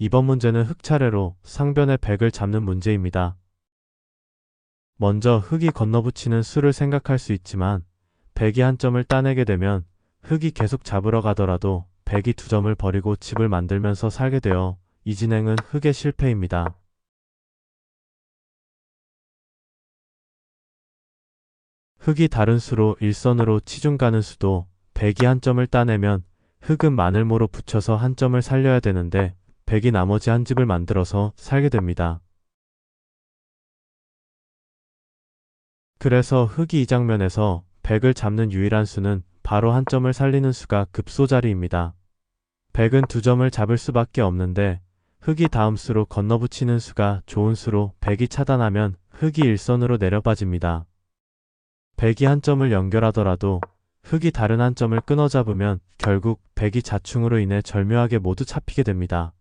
이번 문제는 흙 차례로 상변의 100을 잡는 문제입니다. 먼저 흙이 건너붙이는 수를 생각할 수 있지만 100이 한 점을 따내게 되면 흙이 계속 잡으러 가더라도 100이 두 점을 버리고 집을 만들면서 살게 되어 이 진행은 흙의 실패입니다. 흙이 다른 수로 일선으로 치중 가는 수도 100이 한 점을 따내면 흙은 마늘모로 붙여서 한 점을 살려야 되는데 100이 나머지 한 집을 만들어서 살게 됩니다. 그래서 흙이 이 장면에서 100을 잡는 유일한 수는 바로 한 점을 살리는 수가 급소자리입니다. 100은 두 점을 잡을 수밖에 없는데 흙이 다음 수로 건너붙이는 수가 좋은 수로 100이 차단하면 흙이 일선으로 내려 빠집니다. 100이 한 점을 연결하더라도 흙이 다른 한 점을 끊어 잡으면 결국 100이 자충으로 인해 절묘하게 모두 잡히게 됩니다.